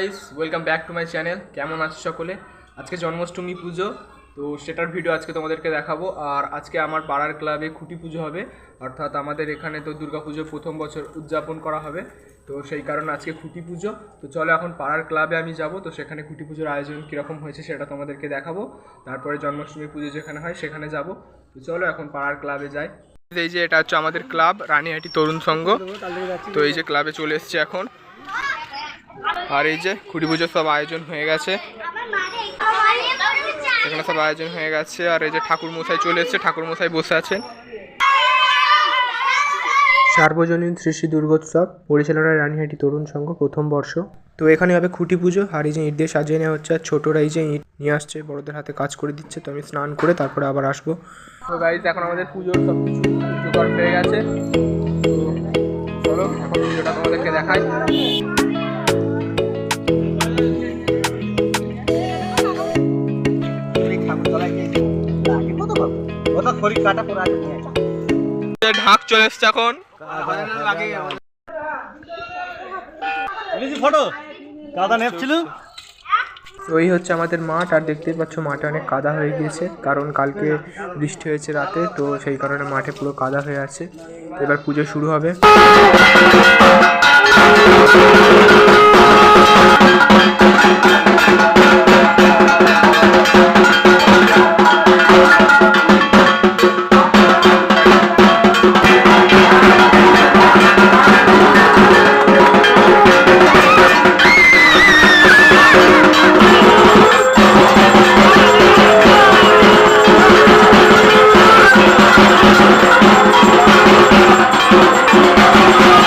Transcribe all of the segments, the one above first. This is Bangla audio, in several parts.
Guys welcome back to my channel কেমন আছো সকলে? আজকে জন্মাষ্টমী পুজো, তো সেটার ভিডিও আজকে তোমাদেরকে দেখাবো। আর আজকে আমার পাড়ার ক্লাবে খুঁটি পুজো হবে। অর্থাৎ আমাদের এখানে তো পুজো প্রথম বছর উদযাপন করা হবে। তো সেই কারণে আজকে খুঁটি পুজো। তো চলো এখন পাড়ার ক্লাবে আমি যাব। তো সেখানে খুঁটি পুজোর আয়োজন কীরকম হয়েছে সেটা তোমাদেরকে দেখাবো। তারপরে জন্মাষ্টমী পুজো যেখানে হয় সেখানে যাব। তো চলো এখন পাড়ার ক্লাবে যাই। এই যে এটা হচ্ছে আমাদের ক্লাব রানীহাটি তরুণ সংঘ। তো এই যে ক্লাবে চলে এসেছে এখন। আর এই যে খুঁটি পুজোর সব আয়োজন হয়ে গেছে। এখানে সব আয়োজন হয়ে গেছে, আর এই যে ঠাকুর মশাই চলে এসেছে ঠাকুর মশাই বসে আছেন। সার্বজনীন শ্রী দুর্গোৎসব, পরিচালনায় রানীহাটি তরুণ সংঘ, প্রথম বর্ষ। তো এখানে হবে খুঁটি পুজো, আর এই যে ইট দিয়ে সাজিয়ে নেওয়া হচ্ছে, আর ছোটরা এই যে ইট নিয়ে আসছে, বড়দের হাতে কাজ করে দিচ্ছে, তো আমি স্নান করে তারপরে আবার আসব। তো গাইজ এখন আমাদের পুজোর সব কিছু জোগাড় হয়ে গেছে। চলো, এখন পুজোটা তোমাদেরকে দেখাই। ঢাক চলে এসছে এখন। ফটো। কাদা নেপছিল তো হচ্ছে আমাদের মাঠ আর দেখতেই পাচ্ছ মাঠে অনেক কাদা হয়ে গিয়েছে কারণ কালকে বৃষ্টি হয়েছে রাতে তো সেই কারণে মাঠে পুরো কাদা হয়ে আছে। এবার পুজো শুরু হবে।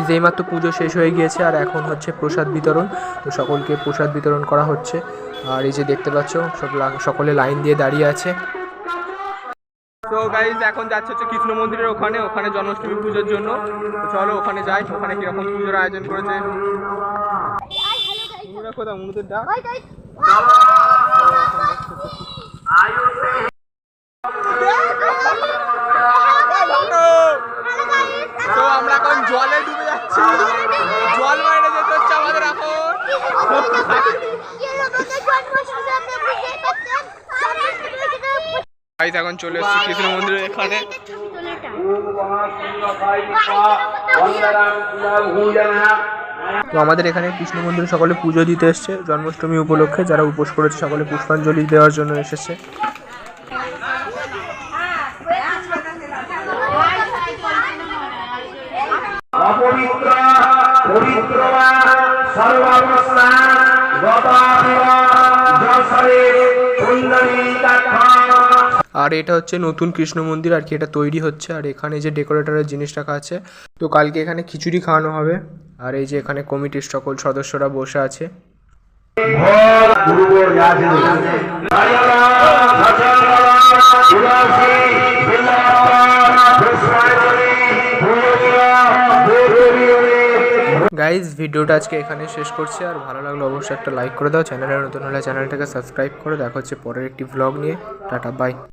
গাইজ এইমাত্র পুজো শেষ হয়ে গিয়েছে আর এখন হচ্ছে প্রসাদ বিতরণ তো সকলকে প্রসাদ বিতরণ করা হচ্ছে আর এই যে দেখতে পাচ্ছ সব সকলে লাইন দিয়ে দাঁড়িয়ে আছে তো গাইজ এখন যাচ্ছে হচ্ছে কৃষ্ণ মন্দিরের ওখানে ওখানে জন্মাষ্টমী পুজোর জন্য চলো ওখানে যাই ওখানে কীরকম পুজোর আয়োজন করেছে কোথাও অনুদের ডাক তো আমরা এখন জলে ডুবে যাচ্ছি জল মাইনে যেতে হচ্ছে আমাদের এখন গাইজ এখন চলে এসেছি কৃষ্ণ মন্দিরের এখানে। তো আমাদের এখানে কৃষ্ণ মন্দিরে সকলে পুজো দিতে এসছে। জন্মাষ্টমী উপলক্ষে যারা উপোস করেছে সকলে পুষ্পাঞ্জলি দেওয়ার জন্য এসেছে। সর্বাবস্থা গতাবিব জসরে কুণ্ডলী আর এটা হচ্ছে নতুন কৃষ্ণ মন্দির আর কি, এটা তৈরি হচ্ছে। আর এখানে যে ডেকোরেটরের জিনিস রাখা আছে, তো কালকে এখানে খিচুড়ি খাওয়ানো হবে। আর এই যে এখানে কমিটির সকল সদস্যরা বসে আছে। গাইজ ভিডিওটা আজকে এখানে শেষ করছি। আর ভালো লাগলে অবশ্যই একটা লাইক করে দাও। চ্যানেলে নতুন হলে চ্যানেলটাকে সাবস্ক্রাইব করে। দেখা হচ্ছে পরের একটি ভ্লগ নিয়ে। Tata bye